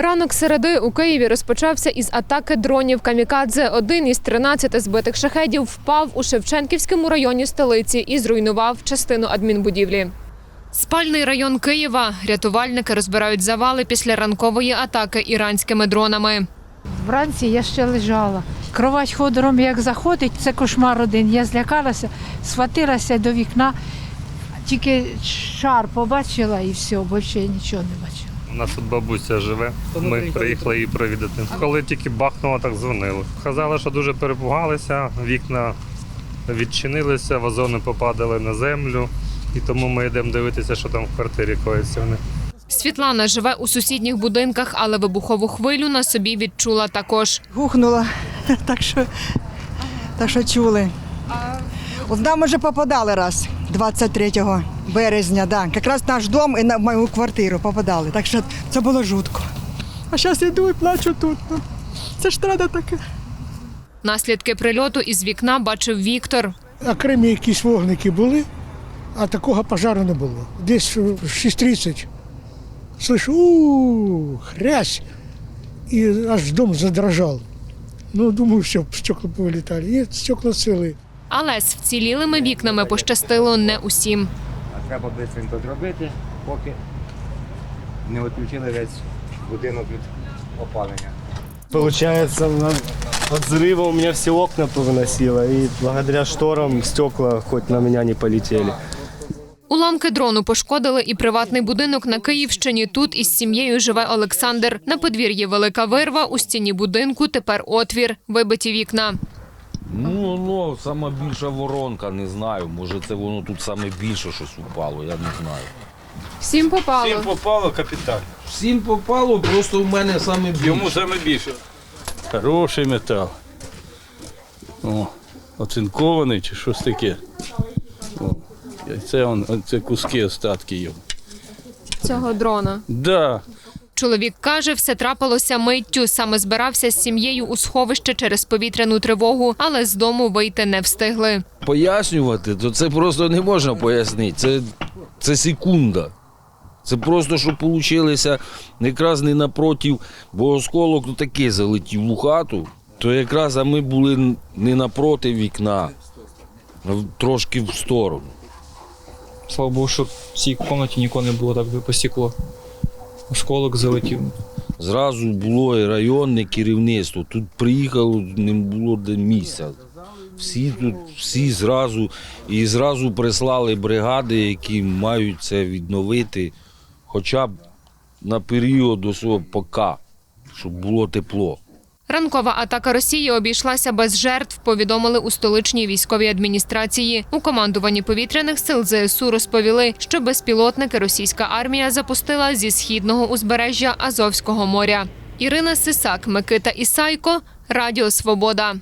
Ранок середи у Києві розпочався із атаки дронів Камікадзе. Один із 13 збитих шахедів впав у Шевченківському районі столиці і зруйнував частину адмінбудівлі. Спальний район Києва. Рятувальники розбирають завали після ранкової атаки іранськими дронами. Вранці я ще лежала. Кровать ходором як заходить, це кошмар один. Я злякалася, схватилася до вікна, тільки шар побачила і все, більше я нічого не бачила. У нас тут бабуся живе. Ми приїхали її провідати. Коли тільки бахнуло, так дзвонили. Сказали, що дуже перепугалися, вікна відчинилися, вазони попадали на землю. І тому ми йдемо дивитися, що там в квартирі коїться в них. Світлана живе у сусідніх будинках, але вибухову хвилю на собі відчула також. гухнула, так що, так що чули. От нам вже попадали раз 23 березня, да. якраз наш дом і на мою квартиру попадали. Так що це було жутко. А зараз йду і плачу тут. Ну, це ж треба таке. Наслідки прильоту із вікна бачив Віктор. окремі якісь вогники були, а такого пожару не було. Десь в 6.30 слышу, у хрясь, і аж дом задрожав. Ну, думаю, все, стекла повилітали. Ні, стекла цілі. Але з вцілілими вікнами пощастило не усім. Треба швидко зробити, поки не відключили весь будинок від опалення. Получается, от взрыва у меня все окна повыносило, и благодаря шторам стекла хоть на меня не полетели. Уламки дрону пошкодили і приватний будинок на Київщині. Тут із сім'єю живе Олександр. На подвір'ї велика вирва, у стіні будинку тепер отвір, вибиті вікна. Ну, ну, сама більша воронка, не знаю. Може, це воно тут саме більше щось упало, я не знаю. Всім попало. Всім попало капітально. Всім попало, просто в мене саме більше. Йому саме більше. Хороший метал. О, оцинкований чи щось таке. О, це, он, це куски остатки його. Цього дрона. Да, Чоловік каже, все трапилося миттю. Саме збирався з сім'єю у сховище через повітряну тривогу, але з дому вийти не встигли. Пояснювати, то це просто не можна пояснити. Це, це секунда. Це просто, що получилося якраз не напротив, бо осколок ну, такий залетів у хату, то якраз а ми були не напроти вікна, а трошки в сторону. Слава Богу, що в цій кімнаті нікого не було, так би посікло. Осколок залетів. Зразу було і районне керівництво. Тут приїхало, не було де місця. Всі тут, всі зразу і зразу прислали бригади, які мають це відновити, хоча б на період до свого пока, щоб було тепло. Ранкова атака Росії обійшлася без жертв. Повідомили у столичній військовій адміністрації. У командуванні повітряних сил ЗСУ розповіли, що безпілотники російська армія запустила зі східного узбережжя Азовського моря. Ірина Сисак, Микита Ісайко, Радіо Свобода.